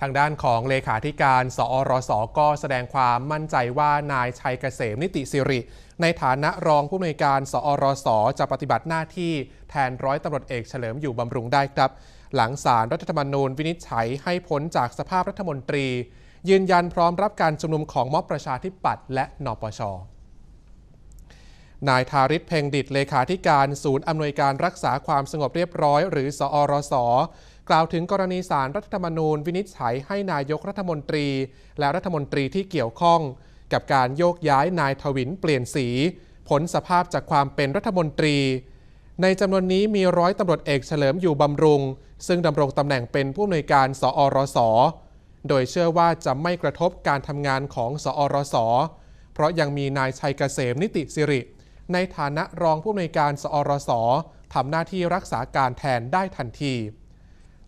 ทางด้านของเลขาธิการ สอรสก็แสดงความมั่นใจว่านายชัยเกษมนิติสิริ ในฐานะรองผู้อำนวยการ สอรสจะปฏิบัติหน้าที่แทนร้อยตำรวจเอกเฉลิมอยู่บำรุงได้ครับ หลังสารรัฐธรรมนูญวินิจฉัยให้พ้นจากสภาพรัฐมนตรี ยืนยันพร้อมรับการชุมนุมของม็อบประชาธิปัตย์และนปชนายทาริศเพ่งดิตเลขาธิการศูนย์อำนวยการรักษาความสงบเรียบร้อย หรือ สอรส กล่าวถึงกรณีสารรัฐธรรมนูญ วินิจฉัยให้นายกรัฐมนตรี และรัฐมนตรีที่เกี่ยวข้อง กับการโยกย้ายนายทวินเปลี่ยนสี ผลสภาพจากความเป็นรัฐมนตรี ในจำนวนนี้มีร้อยตำรวจเอกเฉลิมอยู่บำรุง ซึ่งดำรงตำแหน่งเป็นผู้อำนวยการ สอรส โดยเชื่อว่าจะไม่กระทบการทำงานของสอรส เพราะยังมีนายชัยเกษมนิติสิริ ในฐานะรองผู้อำนวยการ สอรสทำหน้าที่รักษาการแทนได้ทันที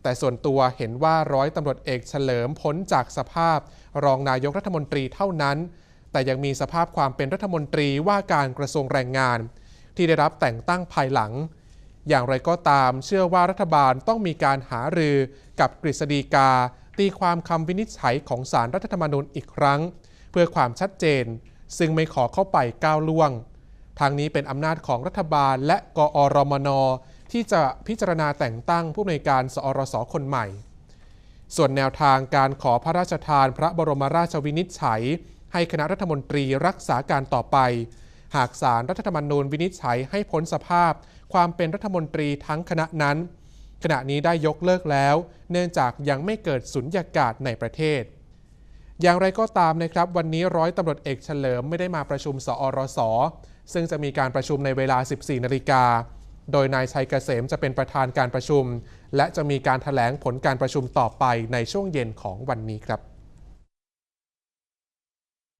แต่ส่วนตัวเห็นว่าร้อยตำรวจเอกเฉลิมพ้นจากสภาพ รองนายกรัฐมนตรีเท่านั้น แต่ยังมีสภาพความเป็นรัฐมนตรีว่าการกระทรวงแรงงาน ที่ได้รับแต่งตั้งภายหลัง อย่างไรก็ตามเชื่อว่ารัฐบาลต้องมีการหารือกับกฤษฎีกา ตีความคำวินิจฉัยของสารรัฐธรรมนูญอีกครั้ง เพื่อความชัดเจน ซึ่งไม่ขอเข้าไปก้าวล่วงทางนี้เป็นอำนาจของรัฐบาลและกอรมน ที่จะพิจารณาแต่งตั้งผู้อำนวยการสอรสคนใหม่ ส่วนแนวทางการขอพระราชทานพระบรมราชวินิจฉัย ให้คณะรัฐมนตรีรักษาการต่อไป หากสารรัฐธรรมนูญวินิจฉัยให้พ้นสภาพ ความเป็นรัฐมนตรีทั้งคณะนั้น ขณะนี้ได้ยกเลิกแล้ว เนื่องจากยังไม่เกิดสุญญากาศในประเทศอย่างไรก็ตามนะครับ วันนี้ร้อยตำรวจเอกเฉลิมไม่ได้มาประชุมสอรส ซึ่งจะมีการประชุมในเวลา 14 นาฬิกา โดยนายชัยเกษมจะเป็นประธานการประชุม และจะมีการถแถลงผลการประชุมต่อไปในช่วงเย็นของวันนี้ครับ